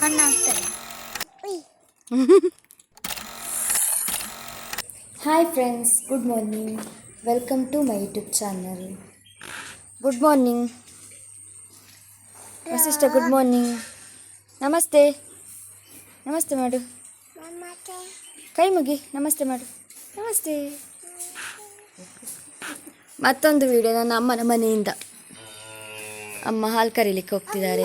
ಹಣ್ಣು hi friends good morning welcome to my YouTube channel good morning Vasishtha good morning ನಮಸ್ತೆ ನಮಸ್ತೆ ಮಾಡು ಕೈ ಮುಗಿ. ನಮಸ್ತೆ ಮಾಡು ನಮಸ್ತೆ. ಮತ್ತೊಂದು ವಿಡಿಯೋ ನನ್ನ ಅಮ್ಮನ ಮನೆಯಿಂದ. ಅಮ್ಮ ಹಾಲು ಕರೀಲಿಕ್ಕೆ ಹೋಗ್ತಿದ್ದಾರೆ.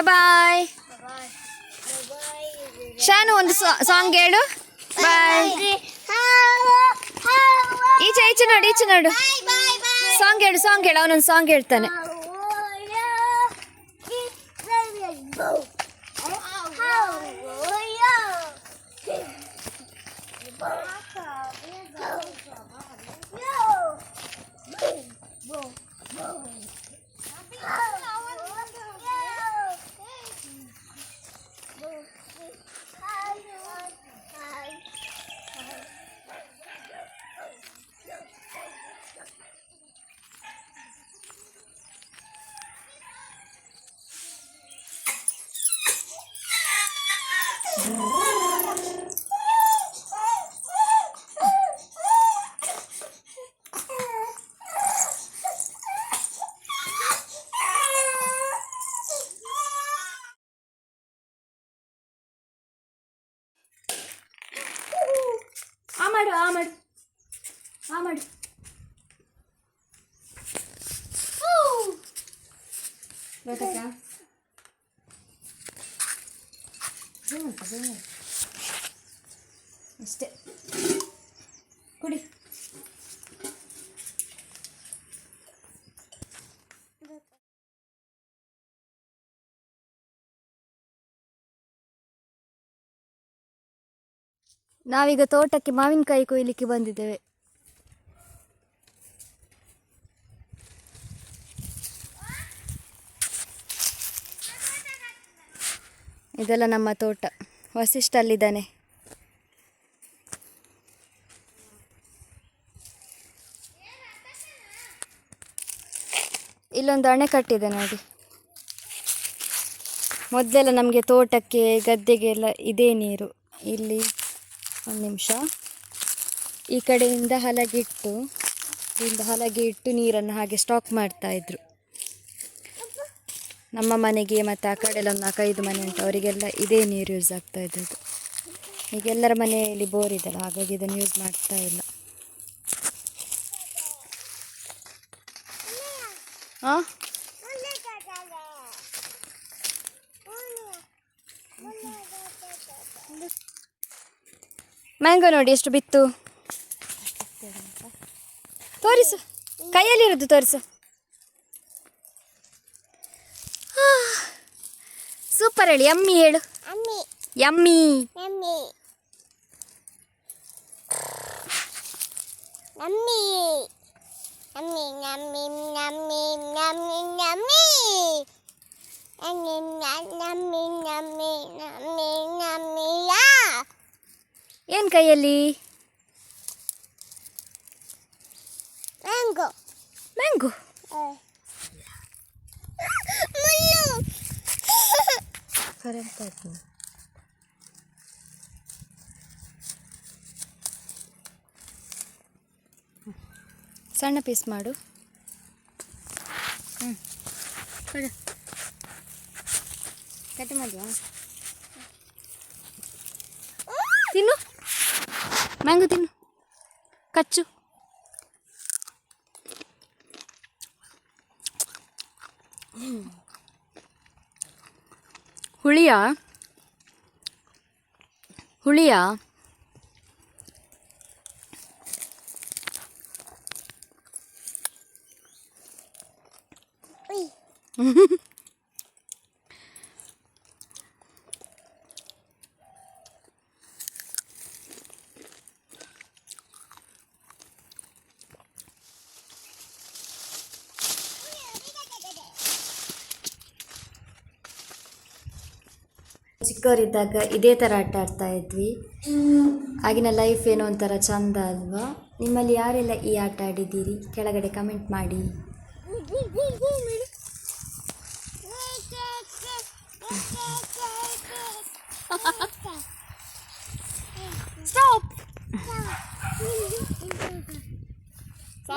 ಬಾಯ್ ಬಾಯ್ ಶಾನು ಒಂದು ಸಾಂಗ್ ಹೇಳು ಬಾಯ್ ಈಚೆ ಈಚೆ ನೋಡು ಈಚೆ ನೋಡು ಸಾಂಗ್ ಹೇಳು ಸಾಂಗ್ ಹೇಳು ಅವನೊಂದು ಸಾಂಗ್ ಹೇಳ್ತಾನೆ ಆ ಮಾಡು ಆ ಮಾಡು. ಆ ಮಾಡು. ಅಷ್ಟೇ. ಕುಡಿ. ನಾವೀಗ ತೋಟಕ್ಕೆ ಮಾವಿನಕಾಯಿ ಕೊಯ್ಲಿಕ್ಕೆ ಬಂದಿದ್ದೇವೆ. ಇದೆಲ್ಲ ನಮ್ಮ ತೋಟ. ವಸಿಷ್ಠ ಅಲ್ಲಿದ್ದಾನೆ ಇಲ್ಲೊಂದು ಅಣೆಕಟ್ಟಿದೆ ನೋಡಿ. ಮೊದಲೆಲ್ಲ ನಮಗೆ ತೋಟಕ್ಕೆ ಗದ್ದೆಗೆಲ್ಲ ಇದೇ ನೀರು. ಇಲ್ಲಿ ಒಂದು ನಿಮಿಷ. ಈ ಕಡೆಯಿಂದ ಹಲಗಿಟ್ಟು ಇಲ್ಲಿಂದ ಹಲಗೆ ಇಟ್ಟು ನೀರನ್ನು ಹಾಗೆ ಸ್ಟಾಕ್ ಮಾಡ್ತಾ ಇದ್ರು. ನಮ್ಮ ಮನೆಗೆ ಮತ್ತು ಆ ಕಡೆಯಲ್ಲಿ ಒಂದು ನಾಲ್ಕೈದು ಮನೆ ಉಂಟು. ಅವರಿಗೆಲ್ಲ ಇದೇ ನೀರು ಯೂಸ್ ಆಗ್ತಾ ಇದ್ದದ್ದು. ಈಗ ಎಲ್ಲರ ಮನೆಯಲ್ಲಿ ಬೋರ್ ಇದೆಲ್ಲ ಹಾಗಾಗಿ ಇದನ್ನು ಯೂಸ್ ಮಾಡ್ತಾ ಇಲ್ಲ. ಹಾಂ ಮ್ಯಾಂಗೋ ನೋಡಿ ಎಷ್ಟು ಬಿತ್ತು? ತೋರಿಸು. ಕೈಯಲ್ಲಿರೋದು ತೋರಿಸು. ಸೂಪರ್ ಹೇಳಿ. ಯಮ್ಮಿ ಹೇಳು. ಅಮ್ಮಿ ಯಮ್ಮಿ ಏನು ಕೈಯಲ್ಲಿ? ಮ್ಯಾಂಗೋ ಮ್ಯಾಂಗೋ ಕರೆಂಟ್ ಆಯ್ತು ಸಣ್ಣ ಪೀಸ್ ಮಾಡು. ಹ್ಞೂ ಕಟ್ ಮಾಡುವ ಮ್ಯಾಂಗೋ ತಿನ್ನು ಕಚ್ಚು ಹುಳಿಯಾ ಹುಳಿಯಾ ಉಯ್ ಚಿಕ್ಕವರಿದ್ದಾಗ ಇದೇ ಥರ ಆಟ ಆಡ್ತಾ ಇದ್ವಿ. ಆಗಿನ ಲೈಫ್ ಏನೋ ಒಂಥರ ಚಂದ ಅಲ್ವಾ? ನಿಮ್ಮಲ್ಲಿ ಯಾರೆಲ್ಲ ಈ ಆಟ ಆಡಿದ್ದೀರಿ? ಕೆಳಗಡೆ ಕಮೆಂಟ್ ಮಾಡಿ.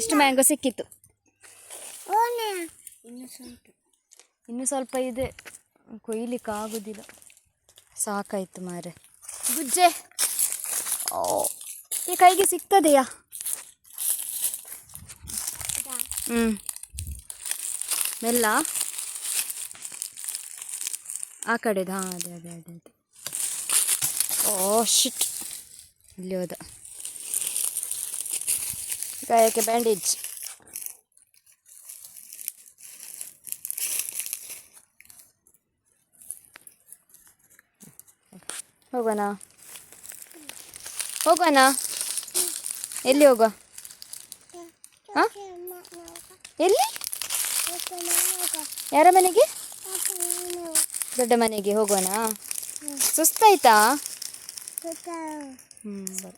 ಇಷ್ಟು ಮ್ಯಾಂಗೋ ಸಿಕ್ಕಿತ್ತು. ಓನೆ ಇನ್ನು ಸ್ವಲ್ಪ ಇದೆ. ಕೊಯ್ಲಿಕ್ಕೆ ಆಗೋದಿಲ್ಲ. ಸಾಕಾಯ್ತು ಮಾರೆ ಗುಜ್ಜೆ. ಓ ಈ ಕೈಗೆ ಸಿಗ್ತದೆಯಾ? ಹ್ಞೂ ಮೆಲ್ಲ? ಆ ಕಡೆದು ಹಾಂ ಅದೇ ಅದೇ ಅದೇ ಅದೇ. ಓ ಶಿಟ್ ಇಲ್ಲಿ ಹೋದ. ಗಾಯಕ್ಕೆ ಬ್ಯಾಂಡೇಜ್ ಹೋಗೋಣ. ಹೋಗೋಣ? ಎಲ್ಲಿ ಹೋಗುವ? ಎಲ್ಲಿ? ಯಾರ ಮನೆಗೆ? ದೊಡ್ಡ ಮನೆಗೆ ಹೋಗೋಣ. ಸುಸ್ತಾಯ್ತಾ? ಹ್ಞೂ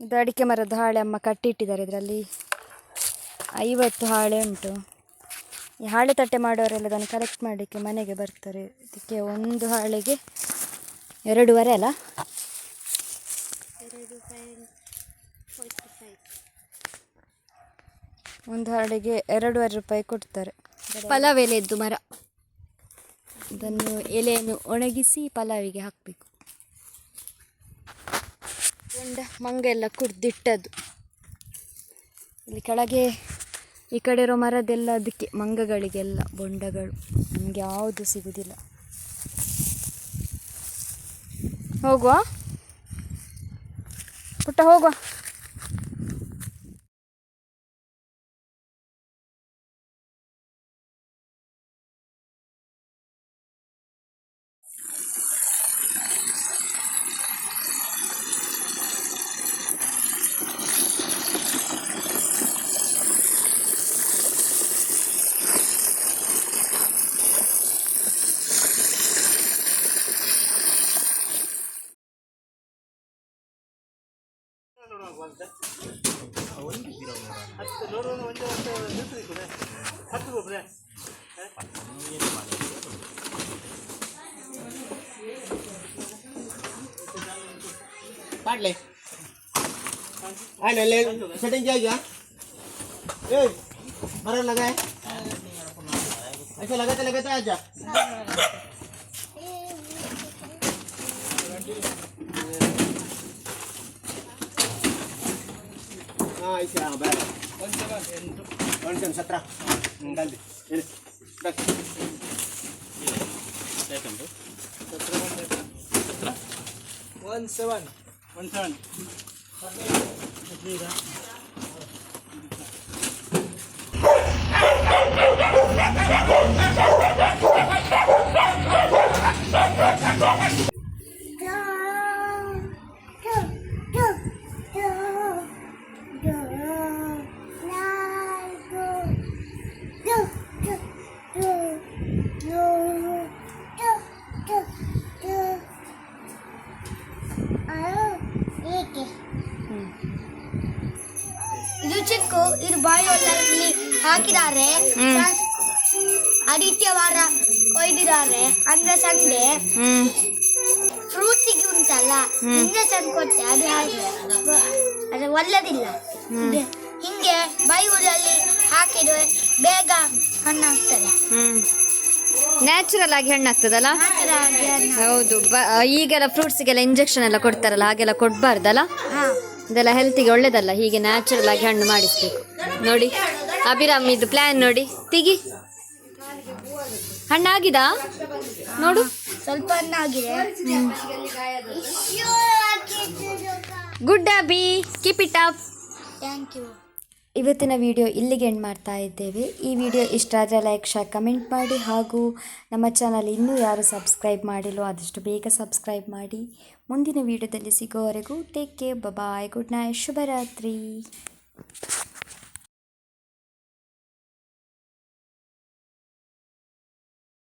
ಇದು ಅಡಿಕೆ ಮರದ ಹಾಳೆ ಅಮ್ಮ ಕಟ್ಟಿಟ್ಟಿದ್ದಾರೆ ಇದರಲ್ಲಿ. ಐವತ್ತು ಹಾಳೆ ಉಂಟು. ಈ ಹಾಳೆ ತಟ್ಟೆ ಮಾಡೋರೆಲ್ಲ ಅದನ್ನು ಕಲೆಕ್ಟ್ ಮಾಡಲಿಕ್ಕೆ ಮನೆಗೆ ಬರ್ತಾರೆ. ಇದಕ್ಕೆ ಒಂದು ಹಾಳೆಗೆ ಎರಡೂವರೆ ಅಲ್ಲ? ಒಂದು ಹಾಳೆಗೆ ಎರಡೂವರೆ ರೂಪಾಯಿ ಕೊಡ್ತಾರೆ. ಪಲಾವ್ ಎಲೆಯದ್ದು ಮರ. ಅದನ್ನು ಎಲೆಯನ್ನು ಒಣಗಿಸಿ ಪಲಾವಿಗೆ ಹಾಕಬೇಕು. ಮಂಗ ಎಲ್ಲ ಕುಡ್ದಿಟ್ಟದ್ದು. ಇಲ್ಲಿ ಕೆಳಗೆ ಈ ಕಡೆ ಇರೋ ಮರದೆಲ್ಲ ಅದಕ್ಕೆ ಮಂಗಗಳಿಗೆಲ್ಲ ಬೊಂಡಗಳು. ನಮಗೆ ಯಾವುದು ಸಿಗುವುದಿಲ್ಲ ಹೋಗುವ? ಪುಟ್ಟ ಹೋಗುವ. ಹತ್ತು ನೋಡೋಣ ಒಂದೇ ಒಂದು ನಿಲ್ತೀರಿ ಕೂಡ ಹತ್ತು ಒಬ್ಬರೇ ಮಾಡ್ಲಿ ಆಯ್ನಲ್ಲೇ ಸೆಟ್ಟಿಂಗ್ ಆಗಿಯಾ ए बड़ा लगा है अच्छा लगाते लगाते आ जा కొంచెం సత్రా ఉండాలి వన్ సెవెన్ వన్ సెవెన్ ಹಾಕಿದ್ದಾರೆ. ಆದಿತ್ಯವಾರ ಕೊಯ್ದಿದ್ದಾರೆ. ಅಂದ್ರೆ ಸಂಡೆ. ಫ್ರೂಟ್ಸಿಗೆ ಉಂಟಲ್ಲ ಹಿಂಗೆ ತಂದು ಕೊಟ್ಟೆ. ಅದು ಅದು ಒಳ್ಳೆದಿಲ್ಲ. ಹಿಂಗೆ ಬಾಯಿಯಲ್ಲಿ ಹಾಕಿದ್ರೆ ಬೇಗ ಹಣ್ಣಾಗ್ತದೆ. ನ್ಯಾಚುರಲ್ ಆಗಿ ಹಣ್ಣಾಗ್ತದಲ್ಲ. ಹೌದು. ಈಗೆಲ್ಲ ಫ್ರೂಟ್ಸಿಗೆಲ್ಲ ಇಂಜೆಕ್ಷನ್ ಎಲ್ಲ ಕೊಡ್ತಾರಲ್ಲ ಹಾಗೆಲ್ಲ ಕೊಡಬಾರ್ದಲ್ಲ? ಇದೆಲ್ಲ ಹೆಲ್ತಿಗೆ ಒಳ್ಳೇದಲ್ಲ ಹೀಗೆ ನ್ಯಾಚುರಲ್ ಆಗಿ ಹಣ್ಣು ಮಾಡಿಸ್ಬೇಕು. ನೋಡಿ. ಅಭಿರಾಮ್ ಇದು ಪ್ಲ್ಯಾನ್ ನೋಡಿ. ತಿಗಿ. ಹಣ್ಣಾಗಿದ? ನೋಡು. ಸ್ವಲ್ಪ ಹಣ್ಣಾಗಿದೆ. Good Abhi keep it up thank you ಇವತ್ತಿನ ವಿಡಿಯೋ ಇಲ್ಲಿಗೆ ಎಂಡ್ ಮಾಡ್ತಾ ಇದ್ದೇವೆ. ಈ ವಿಡಿಯೋ ಇಷ್ಟ ಆದರೆ ಲೈಕ್ ಶೇರ್ ಕಮೆಂಟ್ ಮಾಡಿ. ಹಾಗೂ ನಮ್ಮ ಚಾನಲ್ ಇನ್ನೂ ಯಾರು ಸಬ್ಸ್ಕ್ರೈಬ್ ಮಾಡಿಲ್ಲೋ ಆದಷ್ಟು ಬೇಗ ಸಬ್ಸ್ಕ್ರೈಬ್ ಮಾಡಿ. ಮುಂದಿನ ವಿಡಿಯೋದಲ್ಲಿ ಸಿಗೋವರೆಗೂ take care bye good night ಶುಭರಾತ್ರಿ.